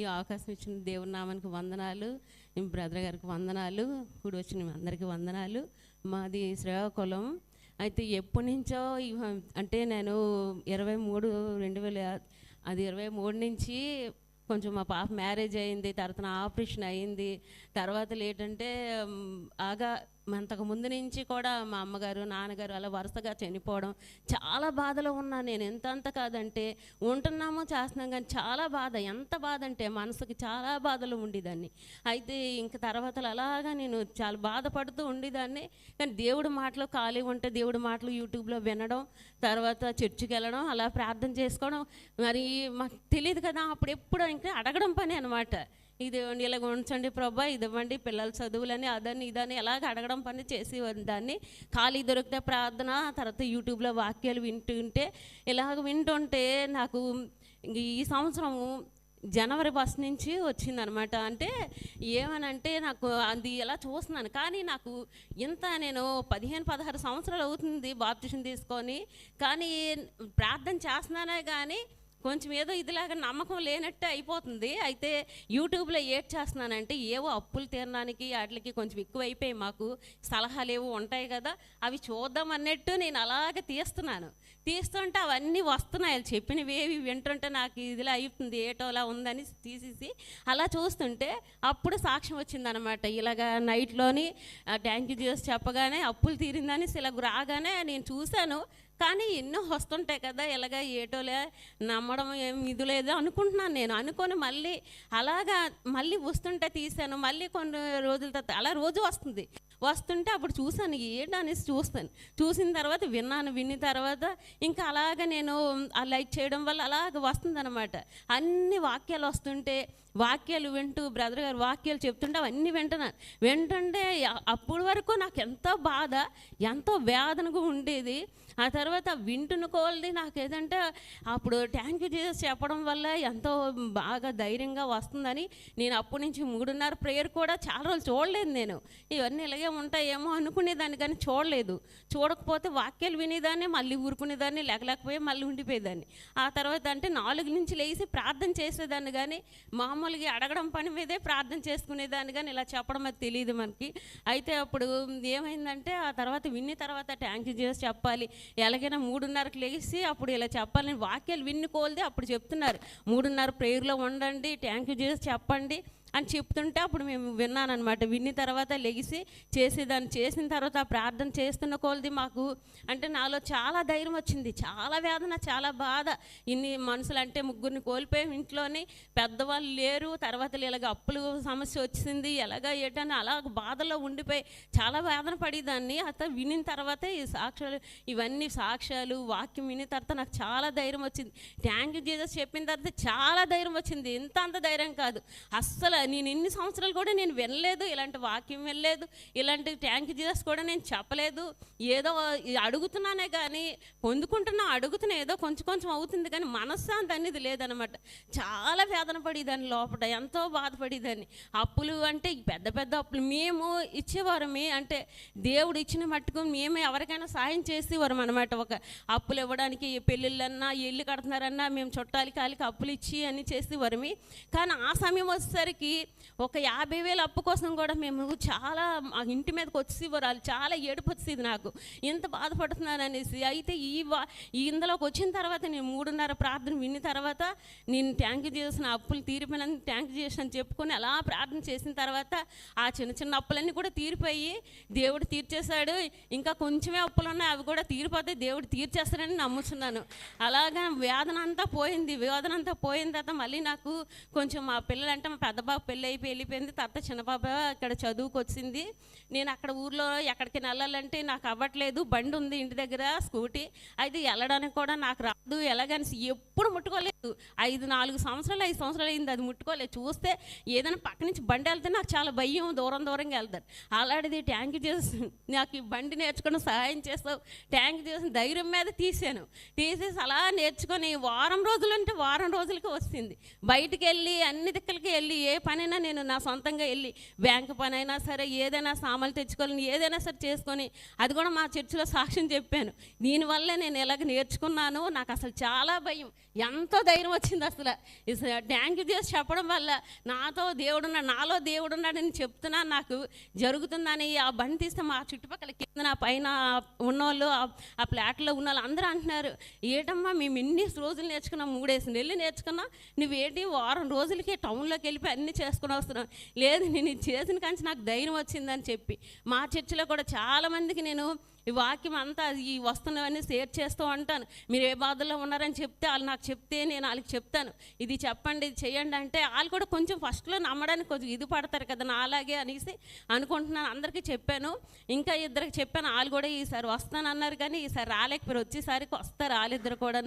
ఈ అవకాశం ఇచ్చిన దేవుడి నామానికి వందనాలు. బ్రదర్ గారికి వందనాలు. ఇప్పుడు వచ్చిన అందరికీ వందనాలు. మాది శ్రీకాకుళం. అయితే ఎప్పటి నుంచో అంటే నేను ఇరవై మూడు రెండు వేల అది ఇరవై మూడు నుంచి కొంచెం మా పాప మ్యారేజ్ అయింది తర్వాత ఆపరేషన్ అయింది. తర్వాత ఏంటంటే ఆగా అంతకు ముందు నుంచి కూడా మా అమ్మగారు నాన్నగారు అలా వరుసగా చనిపోవడం చాలా బాధలో ఉన్నాను నేను. ఎంత అంత కాదంటే ఉంటున్నామో చేస్తున్నాం కానీ చాలా బాధ. ఎంత బాధ అంటే మనసుకి చాలా బాధలు ఉండేదాన్ని. అయితే ఇంక తర్వాత అలాగా నేను చాలా బాధపడుతూ ఉండేదాన్ని. కానీ దేవుడి మాటలు ఖాళీ ఉంటే దేవుడి మాటలు యూట్యూబ్లో వినడం తర్వాత చర్చికి వెళ్ళడం అలా ప్రార్థన చేసుకోవడం మరి మాకు తెలియదు కదా. అప్పుడు ఎప్పుడు ఇంకా అడగడం పని అనమాట ఇది ఇలా ఇలాగ ఉంచండి ప్రభా ఇదివ్వండి పిల్లల చదువులని అదని ఇదని ఎలాగ అడగడం పని చేసి దాన్ని ఖాళీ దొరికితే ప్రార్థన తర్వాత యూట్యూబ్లో వాక్యాలు వింటుంటే ఇలాగ వింటుంటే నాకు ఈ సంవత్సరము జనవరి బస్ నుంచి వచ్చిందనమాట. అంటే ఏమనంటే నాకు అది ఎలా చూస్తున్నాను కానీ నాకు ఇంత నేను పదిహేను పదహారు సంవత్సరాలు అవుతుంది బాప్టిషన్ తీసుకొని కానీ ప్రార్థన చేస్తున్నానే కానీ కొంచెం ఏదో ఇదిలాగా నమ్మకం లేనట్టే అయిపోతుంది. అయితే యూట్యూబ్లో ఏడ్ చేస్తున్నానంటే ఏవో అప్పులు తీరడానికి వాటికి కొంచెం ఎక్కువ అయిపోయి మాకు. సలహాలు ఏవో ఉంటాయి కదా అవి చూద్దాం అన్నట్టు నేను అలాగే తీస్తున్నాను. తీస్తుంటే అవన్నీ వస్తున్నాయి. వాళ్ళు చెప్పినవి ఏవి వింటుంటే నాకు ఇదిలా అయిపోతుంది ఏటోలా ఉందని తీసేసి అలా చూస్తుంటే అప్పుడు సాక్ష్యం వచ్చిందనమాట ఇలాగా నైట్లోని థ్యాంక్ యూ చేసి చెప్పగానే అప్పులు తీరిందని ఇలాగ రాగానే నేను చూశాను. కానీ ఎన్నో వస్తుంటాయి కదా ఇలాగ ఏటోలే నమ్మడం ఏం ఇది లేదు అనుకుంటున్నాను నేను. అనుకొని మళ్ళీ అలాగా మళ్ళీ వస్తుంటే తీసాను. మళ్ళీ కొన్ని రోజుల తర్వాత అలా రోజు వస్తుంది. వస్తుంటే అప్పుడు చూశాను ఏంటి అనేసి చూస్తాను. చూసిన తర్వాత విన్నాను విన్న తర్వాత ఇంకా అలాగ నేను ఆ లైక్ చేయడం వల్ల అలాగ వస్తుందన్నమాట. అన్ని వాక్యాలు వస్తుంటే వాక్యాలు వింటూ బ్రదర్ గారు వాక్యాలు చెప్తుంటే అవన్నీ వింటున్నాను. వింటుంటే అప్పుడు వరకు నాకు ఎంతో బాధ ఎంతో వేదనగా ఉండేది. ఆ తర్వాత వింటున్న కోల్ది నాకు ఏదంటే అప్పుడు థ్యాంక్ యూ జీసస్ చెప్పడం వల్ల ఎంతో బాగా ధైర్యంగా వస్తుందని నేను అప్పటి నుంచి మూడున్నర ప్రేయర్ కూడా చాలా రోజులు చూడలేదు నేను. ఇవన్నీ ఇలాగే ఉంటాయేమో అనుకునేదాన్ని కానీ చూడలేదు. చూడకపోతే వాక్యాలు వినేదాన్ని మళ్ళీ ఊరుకునేదాన్ని లేకలేకపోయి మళ్ళీ ఉండిపోయేదాన్ని. ఆ తర్వాత అంటే నాలుగు నుంచి లేచి ప్రార్థన చేసేదాన్ని కానీ మామూలుగా అడగడం పని మీదే ప్రార్థన చేసుకునేదాన్ని కానీ ఇలా చెప్పడం అది తెలియదు మనకి. అయితే అప్పుడు ఏమైందంటే ఆ తర్వాత విన్న తర్వాత ట్యాంక్ యూ చేసి చెప్పాలి. ఎలాగైనా మూడున్నరకు లేచి అప్పుడు ఇలా చెప్పాలని వాక్యాలు విన్ను కోల్దే అప్పుడు చెప్తున్నారు. మూడున్నర ప్రేయర్లో ఉండండి ట్యాంక్ యూ చేసి చెప్పండి. అని చెప్తుంటే అప్పుడు మేము విన్నానమాట విన్న తర్వాత లెగిసి చేసేదాన్ని చేసిన తర్వాత ఆ ప్రార్థన చేస్తున్న కొలది మాకు అంటే నాలో చాలా ధైర్యం వచ్చింది. చాలా వేదన చాలా బాధ. ఇన్ని మనుషులు అంటే ముగ్గురిని కోల్పోయాం ఇంట్లోని. పెద్దవాళ్ళు లేరు తర్వాత ఇలాగ అప్పులు సమస్య వచ్చింది. ఎలాగ ఏటని అలా బాధలో ఉండిపోయి చాలా వేదన పడేదాన్ని. అత వినిన తర్వాత ఈ సాక్ష్యాలు ఇవన్నీ సాక్ష్యాలు వాక్యం విని తర్వాత నాకు చాలా ధైర్యం వచ్చింది. థ్యాంక్ యూ జీజస్ చెప్పిన తర్వాత చాలా ధైర్యం వచ్చింది. ఇంత అంత ధైర్యం కాదు. అస్సలు నేను ఇన్ని సంవత్సరాలు కూడా నేను వినలేదు ఇలాంటి వాక్యం వినలేదు ఇలాంటి ట్యాంక్ జీసస్ కూడా నేను చెప్పలేదు. ఏదో అడుగుతున్నానే కానీ పొందుకుంటున్నా అడుగుతున్నా ఏదో కొంచెం కొంచెం అవుతుంది కానీ మనశ్శాంతి అనేది లేదనమాట. చాలా వేదన పడేదాన్ని లోపల ఎంతో బాధపడేదాన్ని. అప్పులు అంటే పెద్ద పెద్ద అప్పులు. మేము ఇచ్చేవారమే అంటే దేవుడు ఇచ్చిన మట్టుకు మేము ఎవరికైనా సాయం చేసేవారం అనమాట ఒక అప్పులు ఇవ్వడానికి పెళ్ళిళ్ళన్నా ఇల్లు కడుతున్నారన్నా మేము చుట్టాలి కాలికి అప్పులు ఇచ్చి అని చేసేవారమి. కానీ ఆ సమయం వచ్చేసరికి ఒక యాభై వేల అప్పు కోసం కూడా మేము చాలా మా ఇంటి మీదకి వచ్చేవారు చాలా ఏడుపు వచ్చేది నాకు. ఎంత బాధపడుతున్నాను అనేసి. అయితే ఈ వా ఇందులోకి వచ్చిన తర్వాత నేను మూడున్నర ప్రార్థన విన్న తర్వాత నేను ట్యాంక్ చేసిన అప్పులు తీరిపోయిన ట్యాంక్ చేసాను చెప్పుకొని అలా ప్రార్థన చేసిన తర్వాత ఆ చిన్న చిన్న అప్పులన్నీ కూడా తీరిపోయి దేవుడు తీర్చేశాడు. ఇంకా కొంచెమే అప్పులు ఉన్నాయి అవి కూడా తీరిపోతే దేవుడు తీర్చేస్తాడని నమ్ముతున్నాను అలాగా వేదన అంతా పోయింది. వేదన అంతా పోయిన తర్వాత మళ్ళీ నాకు కొంచెం మా పిల్లలంటే మా పెద్ద బాబు పెళ్ళి అయిపోయి వెళ్ళిపోయింది. తర్వాత చిన్న బాబు ఇక్కడ చదువుకు వచ్చింది నేను అక్కడ ఊర్లో ఎక్కడికి వెళ్ళాలంటే నాకు అవ్వట్లేదు. బండి ఉంది ఇంటి దగ్గర స్కూటీ. అయితే వెళ్ళడానికి కూడా నాకు రాదు. ఎలాగని ఎప్పుడు ముట్టుకోలేదు. ఐదు నాలుగు సంవత్సరాలు ఐదు సంవత్సరాలు అయింది. అది ముట్టుకోలేదు చూస్తే ఏదైనా పక్క నుంచి బండి వెళ్తే నాకు చాలా భయం. దూరం దూరంగా వెళ్తారు. అలాంటిది ట్యాంక్ చేసి నాకు ఈ బండి నేర్చుకుని సహాయం చేస్తావు. ట్యాంక్ చేసిన ధైర్యం మీద తీసాను తీసేసి అలా నేర్చుకొని వారం రోజులు అంటే వారం రోజులకి వస్తుంది. బయటికి వెళ్ళి అన్ని దిక్కులకి వెళ్ళి ఏ పనైనా నేను నా సొంతంగా వెళ్ళి బ్యాంకు పని అయినా సరే ఏదైనా సామాన్లు తెచ్చుకోవాలని ఏదైనా సరే చేసుకొని అది కూడా మా చర్చిలో సాక్ష్యం చెప్పాను. దీనివల్లే నేను ఎలాగ నేర్చుకున్నాను నాకు అసలు చాలా భయం. ఎంతో ధైర్యం వచ్చింది అసలు. థ్యాంక్ యూ చేసి చెప్పడం వల్ల నాతో దేవుడున్నాడు నాలో దేవుడున్నాడని చెప్తున్నా నాకు జరుగుతుందని ఆ బండి తీస్తే మా చుట్టుపక్కల కింద నా పైన ఉన్నవాళ్ళు ఆ- ప్లాట్లో ఉన్న వాళ్ళు అందరూ అంటున్నారు ఏటమ్మా మేము ఎన్ని రోజులు నేర్చుకున్నాం మూడేసి నెలలు నేర్చుకున్నా నువ్వేంటి వారం రోజులకి టౌన్లోకి వెళ్ళిపోయి అన్నీ చేసుకుని వస్తున్నావు? లేదు నేను ఇది చేసిన కానీ నాకు ధైర్యం వచ్చిందని చెప్పి. మా చర్చిలో కూడా చాలామందికి నేను ఈ వాక్యం అంతా ఈ వస్తున్నవన్నీ షేర్ చేస్తూ ఉంటాను మీరు ఏ బాధల్లో ఉన్నారని చెప్తే వాళ్ళు నాకు చెప్తే నేను వాళ్ళకి చెప్తాను. ఇది చెప్పండి ఇది చేయండి అంటే వాళ్ళు కూడా కొంచెం ఫస్ట్లో నమ్మడానికి కొంచెం ఇది పడతారు కదా నా అలాగే అనేసి అనుకుంటున్నాను. అందరికీ చెప్పాను. ఇంకా ఇద్దరికి చెప్పాను. వాళ్ళు కూడా ఈసారి వస్తాను అన్నారు కానీ ఈసారి రాలేకపోయారు. వచ్చేసరికి వస్తారు వాళ్ళిద్దరు కూడా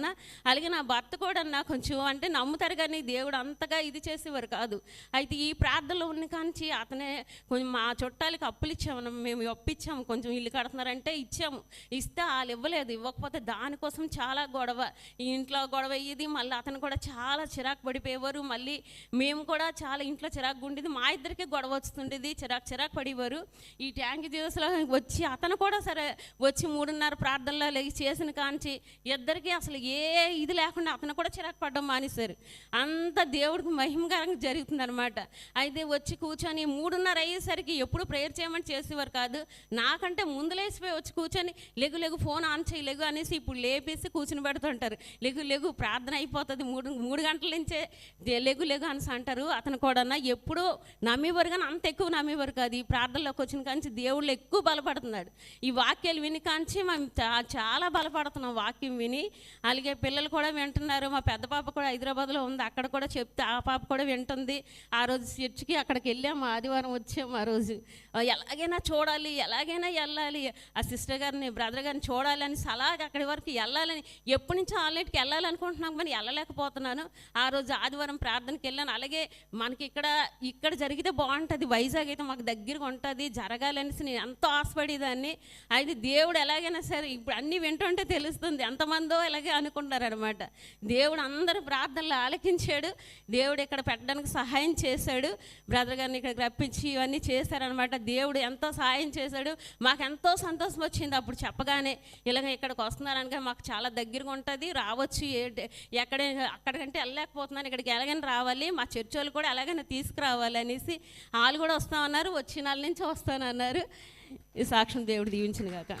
అలాగే నా భర్త కూడా కొంచెం అంటే నమ్ముతారు కానీ దేవుడు అంతగా ఇది చేసేవారు కాదు. అయితే ఈ ప్రార్థనలో ఉన్న కాంచి అతనే కొంచెం మా చుట్టాలకి అప్పులు ఇచ్చాము మేము ఒప్పించాము. కొంచెం ఇల్లు కడుతున్నారంటే ఇచ్చాము. ఇస్తే వాళ్ళు ఇవ్వలేదు. ఇవ్వకపోతే దానికోసం చాలా గొడవ. ఈ ఇంట్లో గొడవ అయ్యేది మళ్ళీ అతను కూడా చాలా చిరాకు పడిపోయేవారు. మళ్ళీ మేము కూడా చాలా ఇంట్లో చిరాకు ఉండేది. మా ఇద్దరికి గొడవ వస్తుండేది. చిరాకు చిరాకు పడేవారు. ఈ ట్యాంక్ జీవస్లో వచ్చి అతను కూడా సరే వచ్చి మూడున్నర ప్రార్థనలో లేచి చేసిన కాంచి ఇద్దరికి అసలు ఏ ఇది లేకుండా అతను కూడా చిరాకు పడడం మానేశారు. అంత దేవుడికి మహిమకరంగా జరుగుతుందనమాట అయితే వచ్చి కూర్చొని మూడున్నర అయ్యేసరికి ఎప్పుడు ప్రేయర్ చేయమని చేసేవారు కాదు. నాకంటే ముందు లేచిపోయి వచ్చి కూర్చొని లెగు లెగు ఫోన్ ఆన్ చేయి లెగు అనేసి ఇప్పుడు లేపేసి కూర్చుని పెడుతుంటారు. లెగు లెగు ప్రార్థన అయిపోతుంది. మూడు మూడు గంటల నుంచే లెగు లెగు అనేసి అంటారు. అతను కూడా ఎప్పుడూ నమ్మేవారు కానీ అంత ఎక్కువ నమ్మేవారు కాదు. ఈ ప్రార్థనలోకి వచ్చిన కాంచి దేవుళ్ళు ఎక్కువ బలపడుతున్నాడు. ఈ వాక్యాలు విని కాంచి మేము చాలా బలపడుతున్నాం వాక్యం విని. అలాగే పిల్లలు కూడా వింటున్నారు. మా పెద్ద పాప కూడా హైదరాబాద్లో ఉంది. అక్కడ కూడా చెప్తే ఆ పాప కూడా వింటుంది. ఆ రోజు చర్చికి అక్కడికి వెళ్ళాము. ఆదివారం వచ్చాము ఆ రోజు. ఎలాగైనా చూడాలి ఎలాగైనా వెళ్ళాలి. ఆ సిస్టర్ గారిని బ్రదర్ గారిని చూడాలని అలాగే అక్కడి వరకు వెళ్ళాలని ఎప్పటి నుంచో ఆన్లైన్కి వెళ్ళాలనుకుంటున్నాం కానీ వెళ్ళలేకపోతున్నాను. ఆ రోజు ఆదివారం ప్రార్థనకి వెళ్ళాను. అలాగే మనకి ఇక్కడ ఇక్కడ జరిగితే బాగుంటుంది. వైజాగ్ అయితే మాకు దగ్గరగా ఉంటుంది. జరగాలనేసి నేను ఎంతో ఆశపడేదాన్ని. అయితే దేవుడు ఎలాగైనా సరే ఇప్పుడు అన్నీ వింటుంటే తెలుస్తుంది. ఎంతమందో ఇలాగే అనుకుంటారనమాట దేవుడు అందరు ప్రార్థనలు ఆలకించాడు. దేవుడు ఇక్కడ పెట్టడానికి సహాయం చేశాడు. బ్రదర్ గారిని ఇక్కడికి రప్పించి ఇవన్నీ చేశారనమాట దేవుడు ఎంతో సహాయం చేశాడు. మాకు ఎంతో సంతోషం వచ్చింది అప్పుడు చెప్పగానే ఇలాగ ఇక్కడికి వస్తున్నారనగా మాకు చాలా దగ్గరగా ఉంటుంది రావచ్చు ఎక్కడ అక్కడికంటే వెళ్ళలేకపోతున్నాను ఇక్కడికి ఎలాగైనా రావాలి మా చర్చి వాళ్ళు కూడా ఎలాగైనా తీసుకురావాలి అనేసి వాళ్ళు కూడా వస్తామన్నారు వచ్చిన వాళ్ళ నుంచి వస్తానన్నారు. ఈ సాక్ష్యం దేవుడు దీవించిన కాక